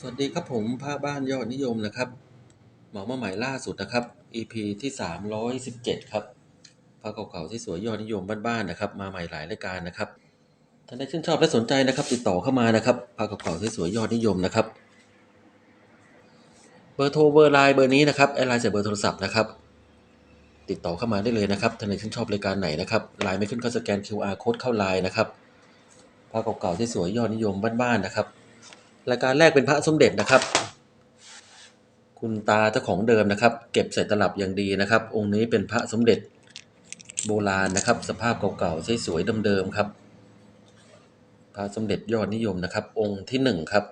สวัสดีครับผมพระบ้านยอดนิยมนะครับหมามาใหม่ล่าสุดนะครับ EP ที่ 317 ครับพระเก่าๆที่สวยยอดนิยมบ้านๆนะครับ มาใหม่หลายรายการนะครับท่านใดชื่นชอบและสนใจนะครับ ติดต่อเข้ามานะครับพระเก่าๆที่สวยยอดนิยมนะครับ เบอร์โทรเบอร์ไลน์เบอร์นี้นะครับแอดไลน์จากเบอร์โทรศัพท์นะครับ ติดต่อเข้ามาได้เลยนะครับท่านใดชื่นชอบรายการไหนนะครับไลน์ไม่ขึ้นก็สแกน QR code เข้าไลน์นะครับพระเก่าๆที่สวยยอดนิยมบ้านๆนะครับ รายการแรกเป็นพระสมเด็จนะครับ คุณตาเจ้าของเดิมนะครับ เก็บใส่ตลับอย่างดีนะครับ องค์นี้เป็นพระสมเด็จโบราณนะครับ สภาพเก่าๆสวยๆเดิมๆครับพระสมเด็จยอดนิยมนะครับ องค์ที่หนึ่งครับ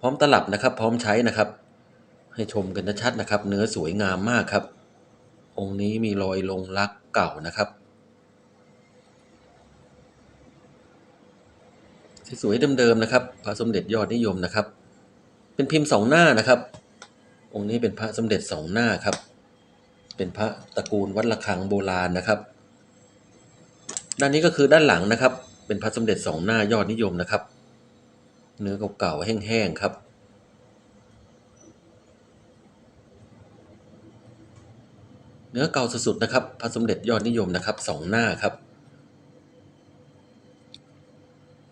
พร้อมตลับนะครับ พร้อมใช้นะครับ ให้ชมกันชัดนะครับ เนื้อสวยงามมากครับ องค์นี้มีรอยลงลักเก่านะครับ สวยๆเดิมๆนะครับ พระสมเด็จยอดนิยมนะครับ เป็นพิมพ์สองหน้านะครับ องค์นี้เป็นพระสมเด็จสองหน้าครับ เป็นพระตระกูลวัดระฆังโบราณนะครับ ด้านนี้ก็คือด้านหลังนะครับ เป็นพระสมเด็จสองหน้ายอดนิยมนะครับ เนื้อเก่าๆแห้งๆครับเนื้อเก่าสุดๆนะครับ พระสมเด็จยอดนิยมนะครับสองหน้าครับ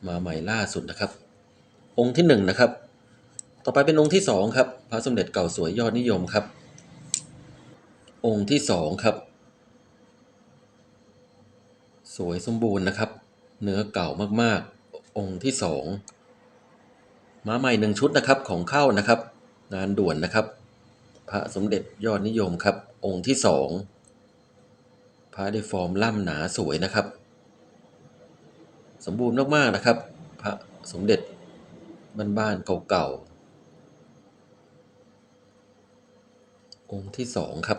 มาใหม่ล่าสุดนะครับ องค์ที่หนึ่งนะครับ ต่อไปเป็นองค์ที่สองครับพระสมเด็จเก่าสวยยอดนิยมครับ องค์ที่สองครับ สวยสมบูรณ์นะครับ เนื้อเก่ามากๆ องค์ที่สองมาใหม่หนึ่งชุดนะครับของเข้านะครับ งานด่วนนะครับ พระสมเด็จยอดนิยมครับ องค์ที่สองพระได้ฟอร์มล่ำหนาสวยนะครับ สมบูรณ์มากๆนะครับ พระสมเด็จบ้านๆเก่าๆองค์ที่สองครับ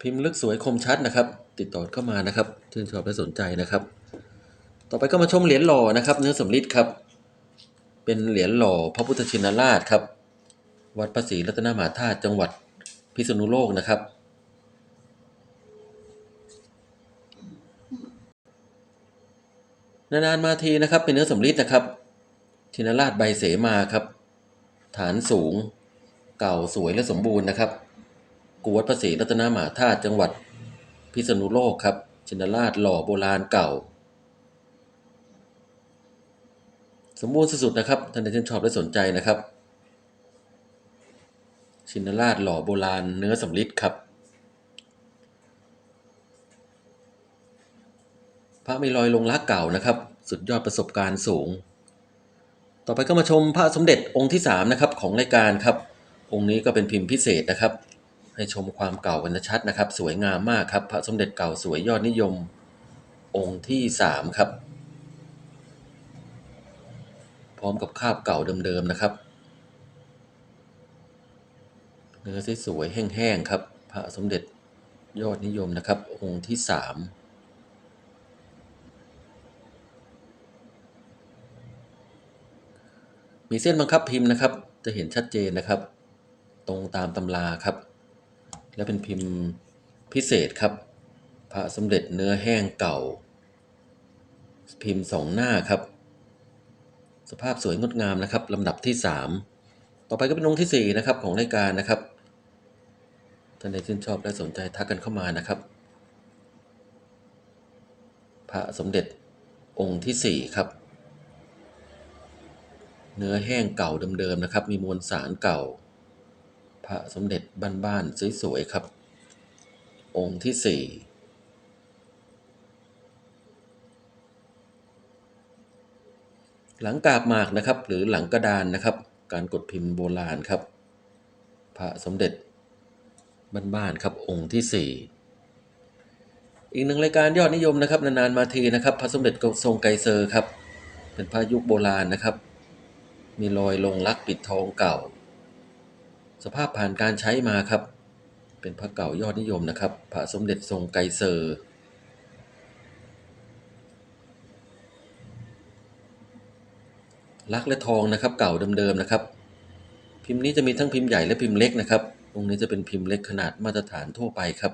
พิมพ์ลึกสวยคมชัดนะครับ ติดต่อเข้ามานะครับชื่นชอบและสนใจนะครับ ต่อไปก็มาชมเหรียญหล่อนะครับ เนื้อสำริดครับ เป็นเหรียญหล่อพระพุทธชินราชครับ วัดพระศรีรัตนมหาธาตุจังหวัด พิษณุโลกนะครับ นานๆมาทีนะครับ เป็นเนื้อสำริดนะครับชินราชใบเสมาครับ ฐานสูง เก่าสวยและสมบูรณ์นะครับกูวัดพระศรีรัตนมหาธาตุจังหวัด พิษณุโลกครับ ชินราชหล่อโบราณเก่า สมบูรณ์สุดๆนะครับท่านใดที่ชอบและสนใจนะครับ ชินราชหล่อโบราณเนื้อสำริดครับ พระมีรอยลงรักเก่านะครับ สุดยอดประสบการณ์สูง ต่อไปก็มาชมพระสมเด็จองค์ที่สามนะครับ ของรายการครับ องค์นี้ก็เป็นพิมพ์พิเศษนะครับ ให้ชมความเก่ากันชัดนะครับ สวยงามมากครับ พระสมเด็จเก่าสวยยอดนิยมองค์ที่สามครับ พร้อมกับคาบเก่าเดิมๆนะครับ เนื้อสวยๆแห้งๆครับ พระสมเด็จยอดนิยมนะครับ องค์ที่สามมีเส้นบังคับพิมพ์นะครับ จะเห็นชัดเจนนะครับ ตรงตามตำราครับ และเป็นพิมพ์พิเศษครับ พระสมเด็จเนื้อแห้งเก่า พิมพ์สองหน้าครับ สภาพสวยงดงามนะครับลำดับที่สามต่อไปก็เป็นองค์ที่สี่นะครับของรายการนะครับานใดชื่นชอบและสนใจทักกันเข้ามานะครับ พระสมเด็จองค์ที่สี่ครับ เนื้อแห้งเก่าเดิมๆนะครับ มีมวลสารเก่า พระสมเด็จบ้านๆสวยๆครับ องค์ที่สี่หลังกาบหมากนะครับหรือหลังกระดานนะครับ การกดพิมพ์โบราณครับ พระสมเด็จ บ้านๆครับองค์ที่สี่อีกหนึ่งรายการยอดนิยมนะครับนานๆมาทีนะครับพระสมเด็จทรงไกรเซอร์ครับ เป็นพระยุคโบราณนะครับ มีรอยลงลักปิดทองเก่า สภาพผ่านการใช้มาครับ เป็นพระเก่ายอดนิยมนะครับ พระสมเด็จทรงไกรเซอร์ลักและทองนะครับ เก่าเดิมๆนะครับ พิมพ์นี้จะมีทั้งพิมพ์ใหญ่และพิมพ์เล็กนะครับ ตรงนี้จะเป็นพิมพ์เล็กขนาดมาตรฐานทั่วไปครับ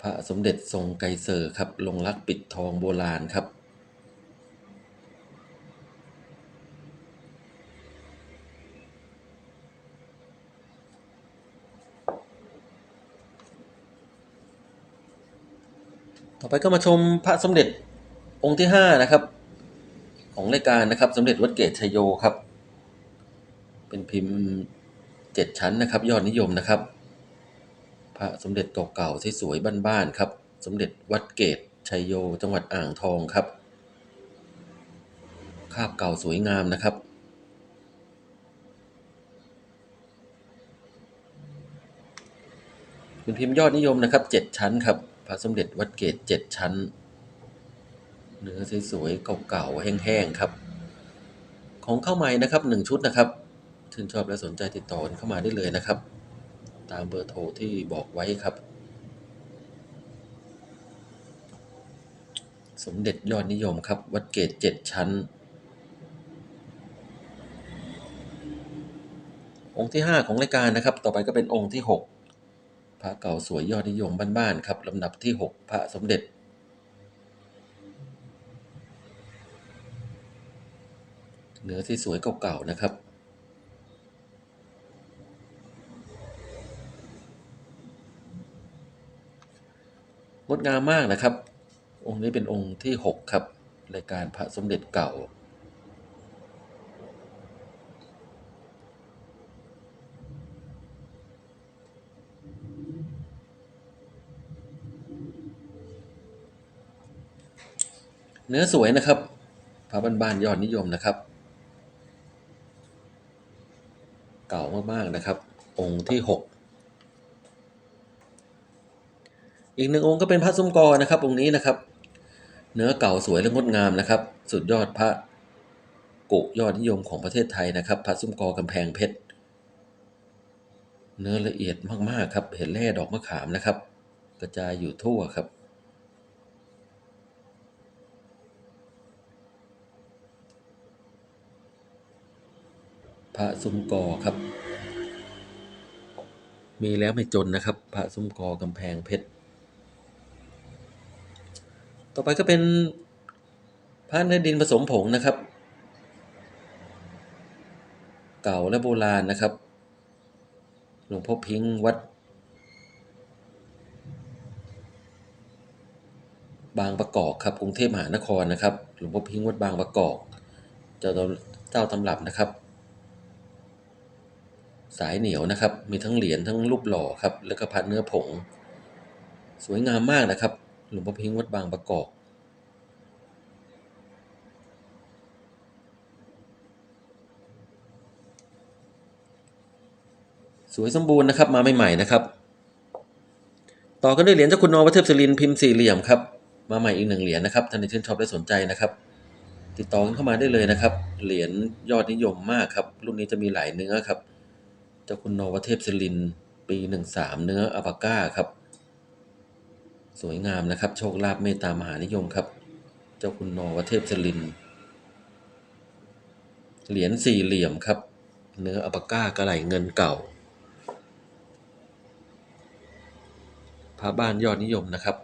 พระสมเด็จทรงไกเซอร์ครับ ลงรักปิดทองโบราณครับ ต่อไปก็มาชมพระสมเด็จองค์ที่ห้านะครับ ของรายการนะครับสมเด็จวัดเกตชยโยครับ เป็นพิมพ์เจ็ดชั้นนะครับ ยอดนิยมนะครับ พระสมเด็จเก่าๆสวยๆบ้านๆครับ สมเด็จวัดเกตชัยโย จังหวัดอ่างทองครับคาบเก่าสวยงามนะครับ เป็นพิมพ์ยอดนิยมนะครับเจ็ดชั้นครับ พระสมเด็จวัดเกตเจ็ดชั้น เนื้อสวยๆเก่าๆแห้งๆครับ ของเข้าใหม่นะครับหนึ่งชุดนะครับ ชื่นชอบและสนใจติดต่อกันเข้ามาได้เลยนะครับ ตามเบอร์โทรที่บอกไว้ครับ สมเด็จยอดนิยมครับ วัดเกตเจ็ดชั้น องค์ที่ 5 ของรายการนะครับ ต่อไปก็เป็นองค์ที่ 6 พระเก่าสวยยอดนิยมบ้านๆครับลำดับที่ 6 พระสมเด็จเนื้อที่สวยเก่าๆนะครับ งดงามมากนะครับ องค์นี้เป็นองค์ที่ 6 ครับรายการพระสมเด็จเก่า เนื้อสวยนะครับพระบ้านๆยอดนิยมนะครับ เก่ามากๆนะครับ องค์ที่ 6 อีกหนึ่งองค์ก็เป็นพระซุ้มกอนะครับองค์นี้นะครับ เนื้อเก่าสวยและงดงามนะครับ สุดยอดพระกุยอดนิยมของประเทศไทยนะครับ พระซุ้มกอกำแพงเพชร เนื้อละเอียดมากๆครับ เห็นแร่ดอกมะขามนะครับ กระจายอยู่ทั่วครับพระซุ้มกอครับ มีแล้วไม่จนนะครับ พระซุ้มกอกำแพงเพชร ต่อไปก็เป็นพระเนื้อดินผสมผงนะครับ เก่าและโบราณนะครับ หลวงพ่อพิงค์วัด บางประกอบครับกรุงเทพมหานครนะครับ หลวงพ่อพิงค์วัดบางประกอบ เจ้าตำเจ้าตำรับนะครับ สายเหนียวนะครับ มีทั้งเหรียญทั้งรูปหล่อครับ แล้วก็พัดเนื้อผง สวยงามมากนะครับ หลวงพ่อพิงค์วัดบางประกอบสวยสมบูรณ์นะครับมาใหม่ๆนะครับ ต่อกันด้วยเหรียญเจ้าคุณนอวัเทพศิรินพิมพ์สี่เหลี่ยมครับมาใหม่อีกหนึ่งเหรียญนะครับท่านที่ชื่นชอบและสนใจนะครับ ติดต่อเข้ามาได้เลยนะครับ เหรียญยอดนิยมมากครับ รุ่นนี้จะมีหลายเนื้อครับ เจ้าคุณนอวัเทพศิรินปีหนึ่งสามเนื้ออัปาก้าครับ สวยงามนะครับ โชคลาภเมตตามหานิยมครับ เจ้าคุณนอวเทพศิริน เหรียญสี่เหลี่ยมครับ เนื้ออัปก้ากระไหลเงินเก่า พระบ้านยอดนิยมนะครับ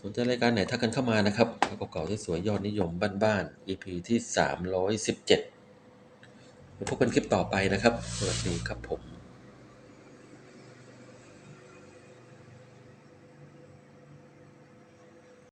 สนใจรายการไหนทักกันเข้ามานะครับพระเก่าๆที่สวยยอดนิยมบ้านๆ EP ที่ 317ไว้พบกันคลิปต่อไปนะครับ สวัสดีครับผม